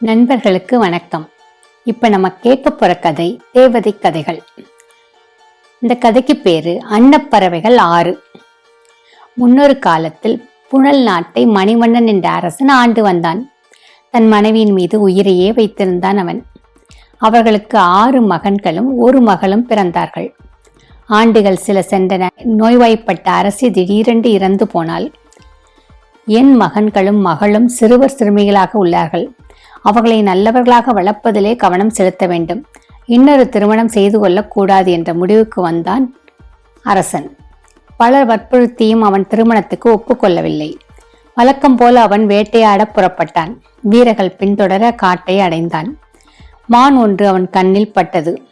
நண்பர்களுக்கு வணக்கம். இப்ப நம்ம கேட்க போற கதை தேவதை கதைகள். இந்த கதைக்கு பேரு அன்னப்பறவைகள் ஆறு. முன்னொரு காலத்தில் புனல் நாட்டை மணிவண்ணன் என்ற அரசன் ஆண்டு வந்தான். தன் மனைவியின் மீது உயிரையே வைத்திருந்தான் அவன். அவர்களுக்கு ஆறு மகன்களும் ஒரு மகளும் பிறந்தார்கள். ஆண்டுகள் சில சென்றன. நோய்வாய்ப்பட்ட அரசி திடீரென்று இறந்து போனால் என் மகன்களும் மகளும் சிறுவர் சிறுமிகளாக உள்ளார்கள். அவர்களை நல்லவர்களாக வளர்ப்பதிலே கவனம் செலுத்த வேண்டும். இன்னொரு திருமணம் செய்து கொள்ளக்கூடாது என்ற முடிவுக்கு வந்தான் அரசன். பலர் வற்புறுத்தியும் அவன் திருமணத்துக்கு ஒப்புக்கொள்ளவில்லை. வழக்கம் போல அவன் வேட்டையாட புறப்பட்டான். வீரர்கள் பின்தொடர காட்டை அடைந்தான். மான் ஒன்று அவன் கண்ணில் பட்டது.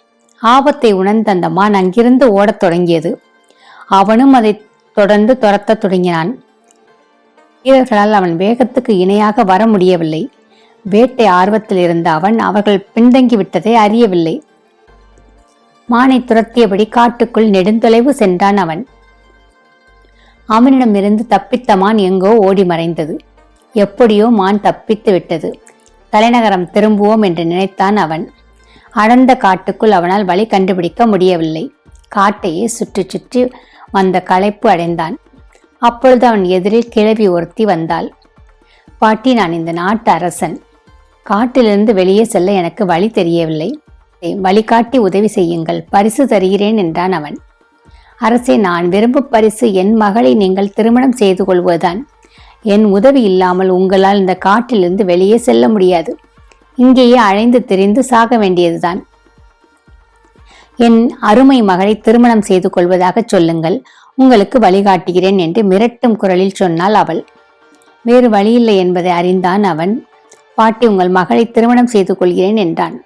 ஆபத்தை உணர்ந்த அந்த மான் அங்கிருந்து ஓடத் தொடங்கியது. அவனும் அதை தொடர்ந்து துரத்தத் தொடங்கினான். வீரர்களால் அவன் வேகத்துக்கு இணையாக வர முடியவில்லை. வேட்டை ஆர்வத்தில் இருந்த அவன் அவர்கள் பின்தங்கி விட்டதை அறியவில்லை. மானை துரத்தியபடி காட்டுக்குள் நெடுந்தொலைவு சென்றான் அவன். அவனிடமிருந்து தப்பித்த மான் எங்கோ ஓடி மறைந்தது. எப்படியோ மான் தப்பித்து விட்டது. தலைநகரம் திரும்புவோம் என்று நினைத்தான் அவன். அடர்ந்த காட்டுக்குள் அவனால் வழி கண்டுபிடிக்க முடியவில்லை. காட்டையே சுற்றி சுற்றி வந்த களைப்பு அடைந்தான். அப்பொழுது அவன் எதிரில் கிழவி ஒருத்தி வந்தாள். பாட்டி நான் இந்த நாட்டு அரசன். காட்டிலிருந்து வெளியே செல்ல எனக்கு வழி தெரியவில்லை. வழிகாட்டி உதவி செய்யுங்கள். பரிசு தருகிறேன் என்றான் அவன். அரசே நான் விரும்பும் பரிசு என் மகளை நீங்கள் திருமணம் செய்து கொள்வதுதான். என் உதவி இல்லாமல் உங்களால் இந்த காட்டிலிருந்து வெளியே செல்ல முடியாது. இங்கேயே அழைந்து திரிந்து சாக வேண்டியதுதான். என் அருமை மகளை திருமணம் செய்து கொள்வதாக சொல்லுங்கள். உங்களுக்கு வழிகாட்டுகிறேன் என்று மிரட்டும் குரலில் சொன்னாள் அவள். வேறு வழியில்லை என்பதை அறிந்தான் அவன். பாட்டி உங்கள் மகளை திருமணம் செய்து கொள்கிறேன் என்றான்.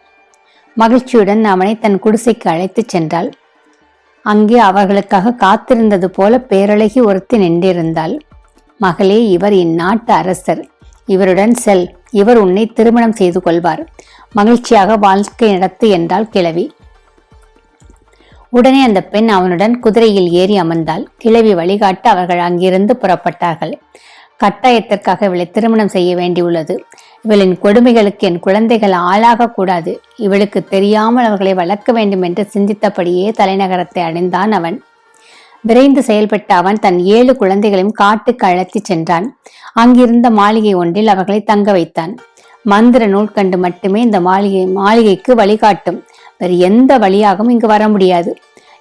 மகிழ்ச்சியுடன் அவனை தன் குடிசைக்கு அழைத்துச் சென்றாள். அங்கே அவர்களுக்காக காத்திருந்தது போல பேரழகி ஒருத்தி நின்றிருந்தாள். மகளே இவர் இந்நாட்டு அரசர். இவருடன் செல் இவர் உன்னை திருமணம் செய்து கொள்வார். மகிழ்ச்சியாக வாழ்க்கை நடத்து என்றாள் கிழவி. உடனே அந்த பெண் அவனுடன் குதிரையில் ஏறி அமர்ந்தாள். கிழவி வழிகாட்ட அவர்கள் அங்கிருந்து புறப்பட்டார்கள். கட்டாயத்திற்காக இவளை திருமணம் செய்ய வேண்டியுள்ளது. இவளின் கொடுமைகளுக்கு என் குழந்தைகள் ஆளாகக்கூடாது இவளுக்கு தெரியாமல் அவர்களை வளர்க்க வேண்டும் என்று சிந்தித்தபடியே தலைநகரத்தை அடைந்தான் அவன். விரைந்து செயல்பட்ட அவன் தன் ஏழு குழந்தைகளையும் காட்டுக்கு அழைத்துச் சென்றான். அங்கிருந்த மாளிகை ஒன்றில் அவர்களை தங்க வைத்தான். மந்திர நூல் கண்டு மட்டுமே இந்த மாளிகை மாளிகைக்கு வழிகாட்டும். வேறு எந்த வழியாகவும் இங்கு வர முடியாது.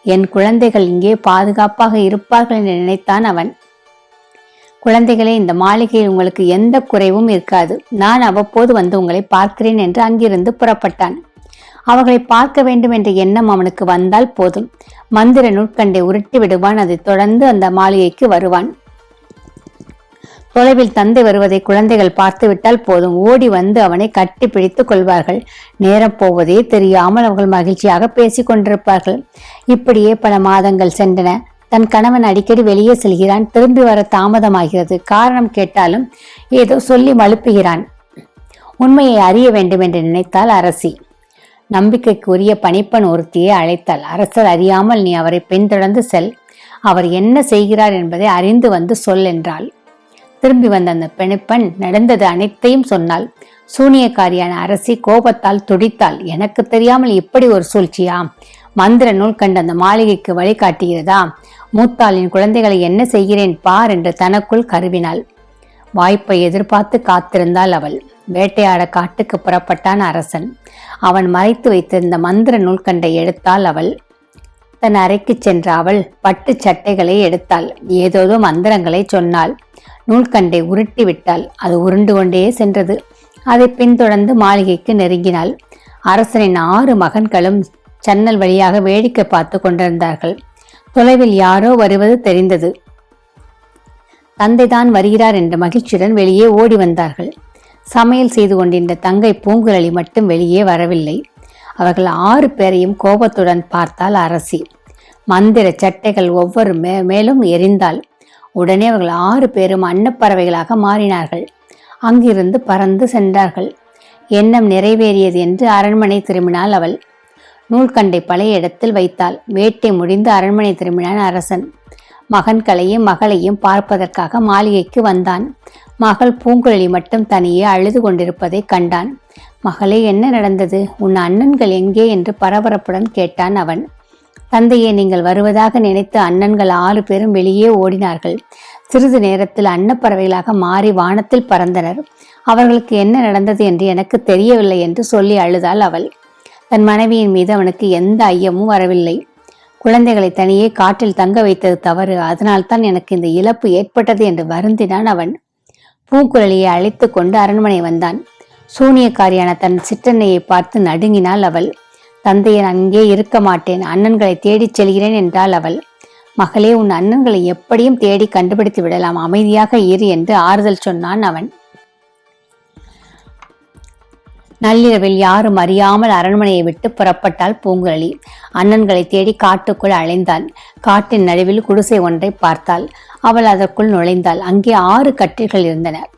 என் குழந்தைகள் இங்கே பாதுகாப்பாக இருப்பார்கள் என்று நினைத்தான் அவன். குழந்தைகளே இந்த மாளிகையில் உங்களுக்கு எந்த குறைவும் இருக்காது. நான் அவ்வப்போது வந்து உங்களை பார்க்கிறேன் என்று அங்கிருந்து புறப்பட்டான். அவர்களை பார்க்க வேண்டும் என்ற எண்ணம் அவனுக்கு வந்தால் போதும். மந்திர நூற்கண்டை உருட்டி விடுவான் அதை தொடர்ந்து அந்த மாளிகைக்கு வருவான். தொலைவில் தந்தை வருவதை குழந்தைகள் பார்த்துவிட்டால் போதும். ஓடி வந்து அவனை கட்டி பிடித்துக் கொள்வார்கள். நேரம் போவதே தெரியாமல் அவர்கள் மகிழ்ச்சியாக பேசிக் கொண்டிருப்பார்கள். இப்படியே பல மாதங்கள் சென்றன. தன் கணவன் அடிக்கடி வெளியே செல்கிறான். திரும்பி வர தாமதமாகிறது. காரணம் கேட்டாலும் ஏதோ சொல்லி மழுப்புகிறான். உண்மையை அறிய வேண்டும் என்று நினைத்தால் அரசி. நம்பிக்கைக்குரிய பணிப்பெண் ஒருத்தியை அழைத்தாள். அரசர் அறியாமல் நீ அவரை பின்தொடர்ந்து செல். அவர் என்ன செய்கிறார் என்பதை அறிந்து வந்து சொல் என்றாள். திரும்பி வந்த அந்த பெணிப்பெண் நடந்தது அனைத்தையும் சொன்னாள். சூனியக்காரியான அரசி கோபத்தால் துடித்தாள். எனக்கு தெரியாமல் இப்படி ஒரு சூழ்ச்சியா? மந்திர நூல் கண்டு அந்த மாளிகைக்கு வழிகாட்டுகிறதா? மூத்தாளின் குழந்தைகளை என்ன செய்கிறேன் பார் என்று தனக்குள் கருவினாள். வாய்ப்பை எதிர்பார்த்து காத்திருந்தாள் அவள். வேட்டையாட காட்டுக்கு புறப்பட்டான் அரசன். அவன் மறைத்து வைத்திருந்த மந்திர நூல்கண்டை எடுத்தாள் அவள். தன் அறைக்கு சென்ற அவள் பட்டு சட்டைகளை எடுத்தாள். ஏதோதோ மந்திரங்களை சொன்னாள். நூல்கண்டை உருட்டி விட்டாள். அது உருண்டு கொண்டே சென்றது. அதை பின்தொடர்ந்து மாளிகைக்கு நெருங்கினாள். அரசனின் ஆறு மகன்களும் சன்னல் வழியாக வேடிக்கை பார்த்து கொண்டிருந்தார்கள். தொலைவில் யாரோ வருவது தெரிந்தது. தந்தைதான் வருகிறார் என்ற மகிழ்ச்சியுடன் வெளியே ஓடி வந்தார்கள். சமையல் செய்து கொண்டிருந்த தங்கை பூங்குழலி மட்டும் வெளியே வரவில்லை. அவர்கள் ஆறு பேரையும் கோபத்துடன் பார்த்தால் அரசி. மந்திர சட்டைகள் ஒவ்வொரு மே மேலும் எரிந்தாள். உடனே அவர்கள் ஆறு பேரும் அன்னப்பறவைகளாக மாறினார்கள். அங்கிருந்து பறந்து சென்றார்கள். எண்ணம் நிறைவேறியது என்று அரண்மனை திரும்பினாள் அவள். நூல்கண்டை பழைய இடத்தில் வைத்தாள். வேட்டை முடிந்து அரண்மனை திரும்பினான் அரசன். மகன்களையும் மகளையும் பார்ப்பதற்காக மாளிகைக்கு வந்தான். மகள் பூங்குழலி மட்டும் தனியே அழுது கொண்டிருப்பதை கண்டான். மகளே என்ன நடந்தது? உன் அண்ணன்கள் எங்கே? என்று பரபரப்புடன் கேட்டான் அவன். தந்தையை நீங்கள் வருவதாக நினைத்து அண்ணன்கள் ஆறு பேரும் வெளியே ஓடினார்கள். சிறிது நேரத்தில் அன்னப்பறவைகளாக மாறி வானத்தில் பறந்தனர். அவர்களுக்கு என்ன நடந்தது என்று எனக்கு தெரியவில்லை என்று சொல்லி அழுதாள் அவள். தன் மனைவியின் மீது அவனுக்கு எந்த ஐயமும் வரவில்லை. குழந்தைகளை தனியே காட்டில் தங்க வைத்தது தவறு. அதனால்தான் எனக்கு இந்த இழப்பு ஏற்பட்டது என்று வருந்தினான் அவன். பூங்குழலியை அழைத்து கொண்டு அரண்மனை வந்தான். சூனியக்காரியான தன் சிற்றன்னையை பார்த்து நடுங்கினாள் அவள். தந்தையன் அங்கே இருக்க மாட்டேன். அண்ணன்களை தேடிச் செல்கிறேன் என்றாள் அவள். மகளே உன் அண்ணன்களை எப்படியும் தேடி கண்டுபிடித்து விடலாம். அமைதியாக இரு என்று ஆறுதல் சொன்னான் அவன். நள்ளிரவில் யாரும் அறியாமல் அரண்மனையை விட்டு புறப்பட்டாள் பூங்குழலி. அண்ணன்களை தேடி காட்டுக்குள் அலைந்தாள். காட்டின் நடுவில் குடிசை ஒன்றை பார்த்தாள். அவள் அதற்குள் நுழைந்தாள். அங்கே ஆறு கட்டில்கள் இருந்தன.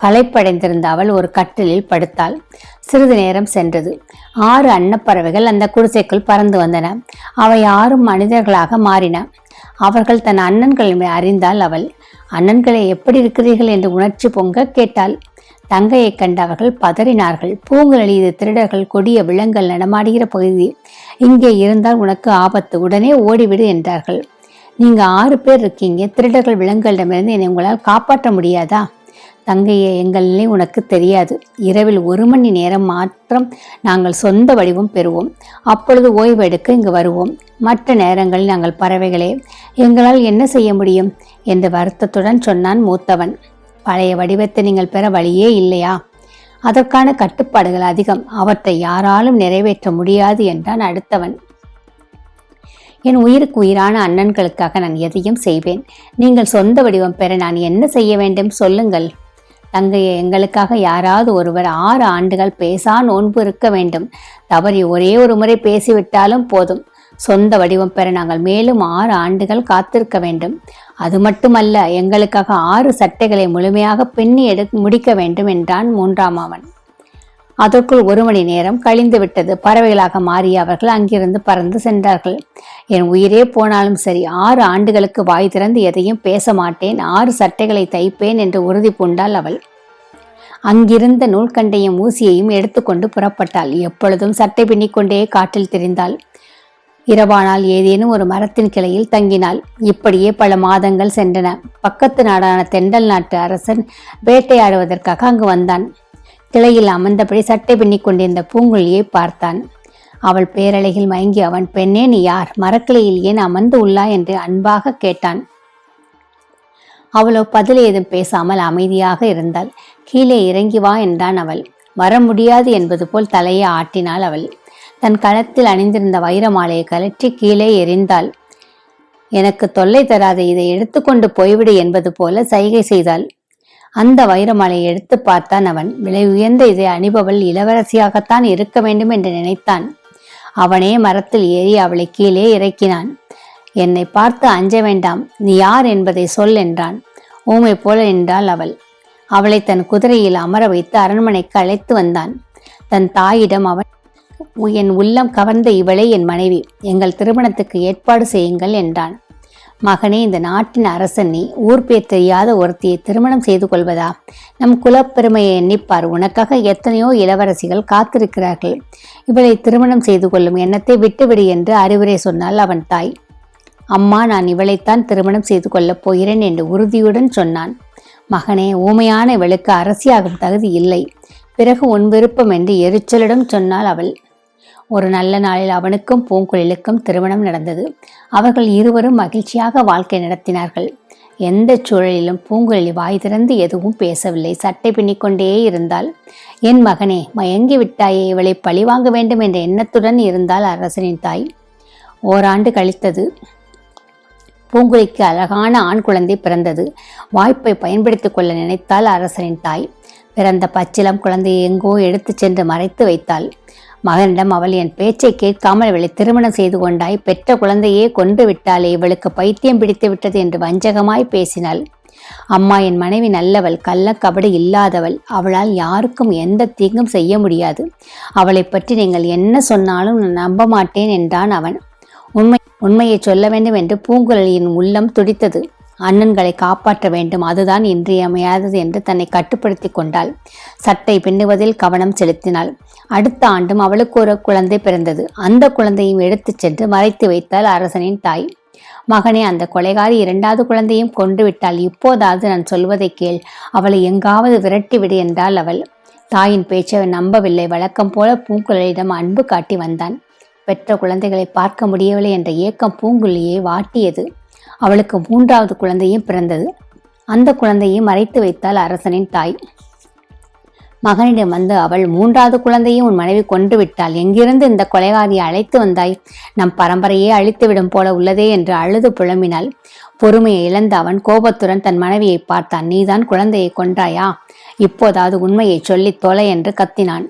களைப்படைந்திருந்த அவள் ஒரு கட்டிலில் படுத்தாள். சிறிது நேரம் சென்றது. ஆறு அன்னப்பறவைகள் அந்த குடிசைக்குள் பறந்து வந்தன. அவை ஆறும் மனிதர்களாக மாறின. அவர்கள் தன் அண்ணன்களை அறிந்தாள் அவள். அண்ணன்களை எப்படி இருக்கிறீர்கள்? என்று உணர்ச்சி பொங்க கேட்டாள். தங்கையை கண்டவர்கள் பதறினார்கள். பூங்குழலி இது திருடர்கள் கொடிய விலங்குகள் நடமாடுகிற பகுதி. இங்கே இருந்தால் உனக்கு ஆபத்து. உடனே ஓடிவிடு என்றார்கள். நீங்க ஆறு பேர் இருக்கீங்க. திருடர்கள் விலங்குகளிடமிருந்து என்னை உங்களால் காப்பாற்ற முடியாதா? தங்கையை எங்கள் நிலை உனக்கு தெரியாது. இரவில் ஒரு மணி நேரம் மாற்றம் நாங்கள் சொந்த வடிவம் பெறுவோம். அப்பொழுது ஓய்வு எடுக்க இங்கு வருவோம். மற்ற நேரங்களில் நாங்கள் பறவைகளே எங்களால் என்ன செய்ய முடியும்? என்று வருத்தத்துடன் சொன்னான் மூத்தவன். பழைய வடிவத்தை நீங்கள் பெற வழியே இல்லையா? அதற்கான கட்டுப்பாடுகள் அதிகம். அவற்றை யாராலும் நிறைவேற்ற முடியாது என்றான் அடுத்தவன். என் உயிருக்கு உயிரான அண்ணன்களுக்காக நான் எதையும் செய்வேன். நீங்கள் சொந்த வடிவம் பெற நான் என்ன செய்ய வேண்டும்? சொல்லுங்கள். தங்கையை எங்களுக்காக யாராவது ஒருவர் ஆறு ஆண்டுகள் பேசா நோன்பு இருக்க வேண்டும். தவறி ஒரே ஒரு முறை பேசிவிட்டாலும் போதும். சொந்த வடிவம் பெற நாங்கள் மேலும் ஆறு ஆண்டுகள் காத்திருக்க வேண்டும். அது மட்டுமல்ல எங்களுக்காக ஆறு சட்டைகளை முழுமையாக பின்னி எடு முடிக்க வேண்டும் என்றான் மூன்றாம் அவன். அதற்குள் ஒரு மணி நேரம் கழிந்து விட்டது. பறவைகளாக மாறிய அவர்கள் அங்கிருந்து பறந்து சென்றார்கள். என் உயிரே போனாலும் சரி ஆறு ஆண்டுகளுக்கு வாய் திறந்து எதையும் பேச மாட்டேன். ஆறு சட்டைகளை தைப்பேன் என்று உறுதி பூண்டாள் அவள். அங்கிருந்த நூல்கண்டையும் ஊசியையும் எடுத்துக்கொண்டு புறப்பட்டாள். எப்பொழுதும் சட்டை பின்னிக்கொண்டே காற்றில் திரிந்தாள். இரவானால் ஏதேனும் ஒரு மரத்தின் கிளையில் தங்கினாள் இப்படியே பல மாதங்கள் சென்றன. பக்கத்து நாடான தெண்டல் நாட்டு அரசன் வேட்டையாடுவதற்காக அங்கு வந்தான். கிளையில் அமர்ந்தபடி சட்டை பின்னிக் கொண்டிருந்த பூங்குழியை பார்த்தான். அவள் பேரழகில் மயங்கி அவன் பெண்ணே நீ யார்? மரக்கிளையில் ஏன் அமர்ந்து உள்ளா? என்று அன்பாக கேட்டான். அவளோ பதில் ஏதும் பேசாமல் அமைதியாக இருந்தாள். கீழே இறங்கி வா என்றான் அவள். வர முடியாது என்பது போல் தலையை ஆட்டினாள் அவள். தன் களத்தில் அணிந்திருந்த வைர மாலையை கலற்றி கீழே எறிந்தாள். எனக்கு தொல்லை தராத இதை எடுத்துக்கொண்டு போய்விடு என்பது போல சைகை செய்தாள். அந்த வைரமாலையை எடுத்து பார்த்தான் அவன். விலை உயர்ந்த இதை அணிபவள் இளவரசியாகத்தான் இருக்க வேண்டும் என்று நினைத்தான். அவனே மரத்தில் ஏறி அவளை கீழே இறக்கினான். என்னை பார்த்து அஞ்ச வேண்டாம் நீ யார் என்பதை சொல் என்றான். ஊமை போல நின்றாள் அவள். அவளை தன் குதிரையில் அமர வைத்து அரண்மனைக்கு அழைத்து வந்தான். தன் தாயிடம் அவன் என் உள்ளம் கவர்ந்த இவளே என் மனைவி. எங்கள் திருமணத்துக்கு ஏற்பாடு செய்யுங்கள் என்றான். மகனே இந்த நாட்டின் அரசன் நீ. ஊர் பேர் தெரியாத ஒருத்தியை திருமணம் செய்து கொள்வதா? நம் குலப்பெருமையை எண்ணிப்பார். உனக்காக எத்தனையோ இளவரசிகள் காத்திருக்கிறார்கள். இவளை திருமணம் செய்து கொள்ளும் எண்ணத்தை விட்டுவிடு என்று அறிவுரை சொன்னாள் அவன் தாய். அம்மா நான் இவளைத்தான் திருமணம் செய்து கொள்ளப் போகிறேன் என்று உறுதியுடன் சொன்னான். மகனே ஊமையான இவளுக்கு அரசியாகும் தகுதி இல்லை. பிறகு உன் விருப்பம் என்று எரிச்சலிடம் சொன்னாள் அவள். ஒரு நல்ல நாளில் அவனுக்கும் பூங்குழலுக்கும் திருமணம் நடந்தது. அவர்கள் இருவரும் மகிழ்ச்சியாக வாழ்க்கை நடத்தினார்கள். எந்த சூழலிலும் பூங்குழலி வாய் திறந்து எதுவும் பேசவில்லை. சட்டை பின்னிக்கொண்டே இருந்தால் என் மகனே மயங்கி விட்டாயே. இவளை பழிவாங்க வேண்டும் என்ற எண்ணத்துடன் இருந்தால் அரசனின் தாய். ஓராண்டு கழித்தது. பூங்குழிக்கு அழகான ஆண் குழந்தை பிறந்தது. வாய்ப்பை பயன்படுத்திக் கொள்ள நினைத்தால் அரசனின் தாய். பிறந்த பச்சிலம் குழந்தையை எங்கோ எடுத்து சென்று மறைத்து வைத்தாள். மகனிடம் அவள் என் பேச்சை கேட்காமல் இவளை திருமணம் செய்து கொண்டாய் பெற்ற குழந்தையே கொன்று விட்டாலே இவளுக்கு பைத்தியம் பிடித்து விட்டது என்று வஞ்சகமாய் பேசினாள். அம்மா என் மனைவி நல்லவள் கள்ளக்கபடி இல்லாதவள். அவளால் யாருக்கும் எந்த தீங்கும் செய்ய முடியாது. அவளை பற்றி நீங்கள் என்ன சொன்னாலும் நான் நம்ப மாட்டேன் என்றான் அவன். உண்மை உண்மையை சொல்ல வேண்டும் என்று பூங்குழலியின் உள்ளம் துடித்தது. அண்ணன்களை காப்பாற்ற வேண்டும். அதுதான் இன்றியமையாதது என்று தன்னை கட்டுப்படுத்தி கொண்டாள். சட்டை பின்னுவதில் கவனம் செலுத்தினாள். அடுத்த ஆண்டும் அவளுக்கு ஒரு குழந்தை பிறந்தது. அந்த குழந்தையும் எடுத்துச் சென்று மறைத்து வைத்தாள் அரசனின் தாய். மகனே அந்த கொலைகாரி இரண்டாவது குழந்தையும் கொண்டு விட்டால் இப்போதாவது நான் சொல்வதை கேள். அவளை எங்காவது விரட்டிவிடு என்றாள் அவள். தாயின் பேச்சை நம்பவில்லை. வழக்கம் போல பூங்குழலிடம் அன்பு காட்டி வந்தான். பெற்ற குழந்தைகளை பார்க்க முடியவில்லை என்ற ஏக்கம் பூங்குழியை வாட்டியது. அவளுக்கு மூன்றாவது குழந்தையும் பிறந்தது. அந்த குழந்தையை மறைத்து வைத்தாள் அரசனின் தாய். மகனிடம் வந்து அவள் மூன்றாவது குழந்தையும் உன் மனைவி கொன்று விட்டாள். எங்கிருந்து இந்த கொலைகாரியை அழைத்து வந்தாய்? நம் பரம்பரையே அழித்துவிடும் போல உள்ளதே என்று அழுது புலம்பினாள். பொறுமையை இழந்த அவன் கோபத்துடன் தன் மனைவியை பார்த்தான். நீதான் குழந்தையை கொன்றாயா? இப்போதாவது உண்மையை சொல்லித் தொலை என்று கத்தினான்.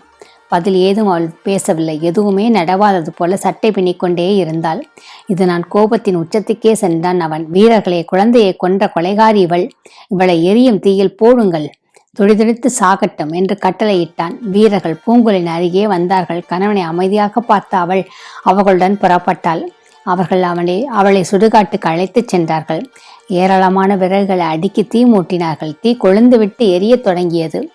பதில் ஏதும் அவள் பேசவில்லை. எதுவுமே நடவாதது போல சட்டை பின்னிக்கொண்டே இருந்தாள். இது நான் கோபத்தின் உச்சத்துக்கே சென்றான் அவன். வீரர்களே குழந்தையை கொன்ற கொலைகாரி இவள். இவளை எரியும் தீயில் போடுங்கள். துடிதுடித்து சாகட்டும் என்று கட்டளையிட்டான். வீரர்கள் பூங்குலின் அருகே வந்தார்கள். கணவனை அமைதியாக பார்த்த அவள் அவர்களுடன் புறப்பட்டாள். அவர்கள் அவனை அவளை சுடுகாட்டுக்கு அழைத்துச் சென்றார்கள். ஏராளமான விறகுகளை அடுக்கி தீ மூட்டினார்கள். தீ கொழுந்துவிட்டு எரியத் தொடங்கியது.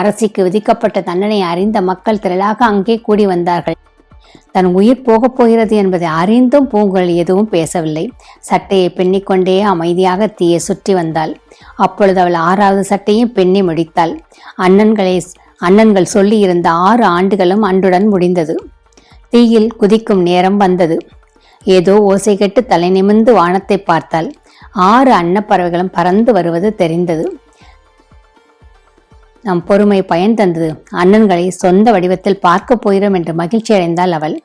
அரசிக்கு விதிக்கப்பட்ட தண்டனை அறிந்த மக்கள் திரளாக அங்கே கூடி வந்தார்கள். தன் உயிர் போகப் போகிறது என்பதை அறிந்தும் பூங்குழல் எதுவும் பேசவில்லை. சட்டையை பின்னிக்கொண்டே அமைதியாக தீயை சுற்றி வந்தாள். அப்பொழுது அவள் ஆறாவது சட்டையும் பின்னி முடித்தாள். அண்ணன்களை அண்ணன்கள் சொல்லியிருந்த ஆறு ஆண்டுகளும் அன்றுடன் முடிந்தது. தீயில் குதிக்கும் நேரம் வந்தது. ஏதோ ஓசை கெட்டு தலை நிமிர்ந்து வானத்தை பார்த்தாள். ஆறு அன்னப்பறவைகளும் பறந்து வருவது தெரிந்தது. நம் பொறுமை பயன் தந்தது. அண்ணன்களை சொந்த வடிவத்தில் பார்க்க போகிறோம் என்று மகிழ்ச்சி அடைந்தாள் அவள்.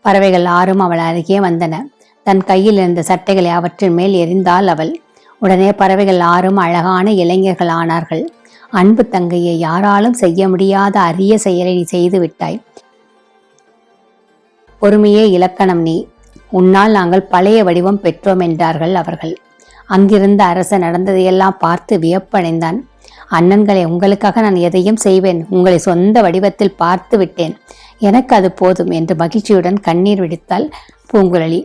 பறவைகள் ஆறும் அவள் அருகே வந்தன. தன் கையில் இருந்த சட்டைகளை அவற்றின் மேல் எரிந்தாள் அவள். உடனே பறவைகள் ஆறும் அழகான இளைஞர்கள் ஆனார்கள். அன்பு தங்கையை யாராலும் செய்ய முடியாத அரிய செயலை நீ செய்து விட்டாய். பொறுமையே இலக்கணம் நீ. உன்னால் நாங்கள் பழைய வடிவம் பெற்றோம் என்றார்கள் அவர்கள். அங்கிருந்த அரசன் நடந்ததையெல்லாம் பார்த்து வியப்படைந்தான். அண்ணன்களை உங்களுக்காக நான் எதையும் செய்வேன். உங்களை சொந்த வடிவத்தில் பார்த்து விட்டேன். எனக்கு அது போதும் என்று மகிழ்ச்சியுடன் கண்ணீர் விடுத்தாள் பூங்குழலி.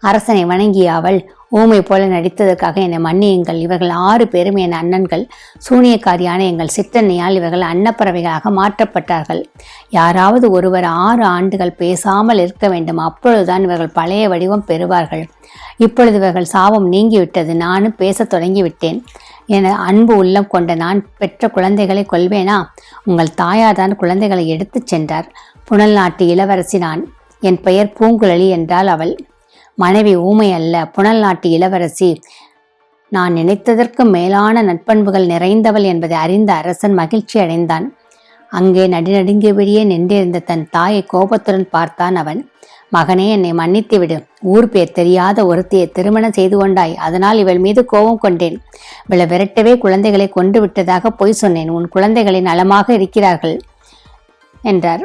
அரசனை வணங்கிய அவள் ஊமை போல நடித்ததற்காக என்னை மன்னியுங்கள். இவர்கள் ஆறு பேரும் என் அண்ணன்கள். சூனியக்காரியான எங்கள் சித்தன்னையால் இவர்கள் அன்னப்பறவைகளாக மாற்றப்பட்டார்கள். யாராவது ஒருவர் ஆறு ஆண்டுகள் பேசாமல் இருக்க வேண்டும். அப்பொழுதுதான் இவர்கள் பழைய வடிவம் பெறுவார்கள். இப்பொழுது இவர்கள் சாபம் நீங்கிவிட்டது. நானும் பேசத் தொடங்கிவிட்டேன். என அன்பு உள்ளம் கொண்ட நான் பெற்ற குழந்தைகளை கொள்வேனா உங்கள் தாயார் தான் குழந்தைகளை எடுத்துச் சென்றார். புனல் நாட்டு இளவரசி நான். என் பெயர் பூங்குழலி என்றால் அவள். மனைவி ஊமை அல்ல புனல் நாட்டு இளவரசி. நான் நினைத்ததற்கு மேலான நட்பண்புகள் நிறைந்தவள் என்பதை அறிந்த அரசன் மகிழ்ச்சி அடைந்தான். அங்கே நடுநடுங்கியபடியே நின்றிருந்த தன் தாயை கோபத்துடன் பார்த்தான் அவன். மகனே என்னை மன்னித்து விடு. ஊர் பேர் தெரியாத ஒருத்தியை திருமணம் செய்து கொண்டாய். அதனால் இவள் மீது கோபம் கொண்டேன். இவளை விரட்டவே குழந்தைகளை கொண்டு விட்டதாக பொய் சொன்னேன். உன் குழந்தைகளை நலமாக இருக்கிறார்கள் என்றார்.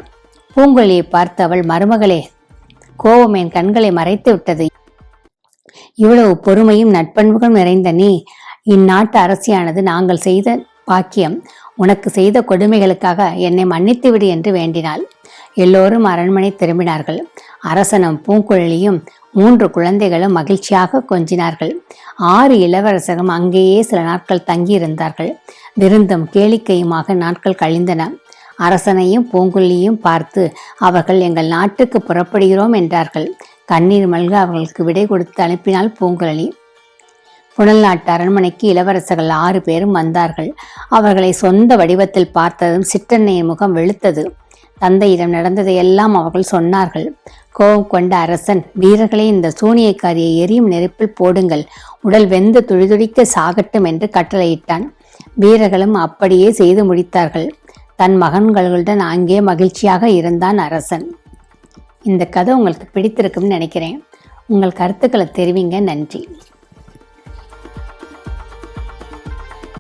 பூங்கொழியை பார்த்து அவள் மருமகளே கோபம் என் கண்களை மறைத்து விட்டது. இவ்வளவு பொறுமையும் நட்பண்புகளும் நிறைந்த நீ இந்நாட்டு அரசியானது நாங்கள் செய்த பாக்கியம் உனக்கு செய்த கொடுமைகளுக்காக என்னை மன்னித்து விடு என்று வேண்டினாள். எல்லோரும் அரண்மனை திரும்பினார்கள். அரசனும் பூங்குழலியும் மூன்று குழந்தைகளும் மகிழ்ச்சியாக கொஞ்சினார்கள். ஆறு இளவரசரும் அங்கேயே சில நாட்கள் தங்கியிருந்தார்கள். விருந்தும் கேளிக்கையுமாக நாட்கள் கழிந்தன. அரசனையும் பூங்குழியும் பார்த்து அவர்கள் எங்கள் நாட்டுக்கு புறப்படுகிறோம் என்றார்கள். கண்ணீர் மல்க அவர்களுக்கு விடை கொடுத்து அனுப்பினாள் பூங்குழலி. புனல் நாட்டு அரண்மனைக்கு இளவரசர்கள் ஆறு பேரும் வந்தார்கள். அவர்களை சொந்த வடிவத்தில் பார்த்ததும் சிற்றன்னையின் முகம் வெளுத்தது. தந்தையிடம் நடந்ததையெல்லாம் அவர்கள் சொன்னார்கள். கோபம் கொண்ட அரசன் வீரர்களே இந்த சூனியக்காரியை எரியும் நெருப்பில் போடுங்கள். உடல் வெந்து துடிதுடிக்க சாகட்டும் என்று கட்டளையிட்டான். வீரர்களும் அப்படியே செய்து முடித்தார்கள். தன் மகன்களுடன் அங்கே மகிழ்ச்சியாக இருந்தான் அரசன். இந்த கதை உங்களுக்கு பிடித்திருக்கும்னு நினைக்கிறேன். உங்கள் கருத்துக்களை தெரிவிங்க. நன்றி.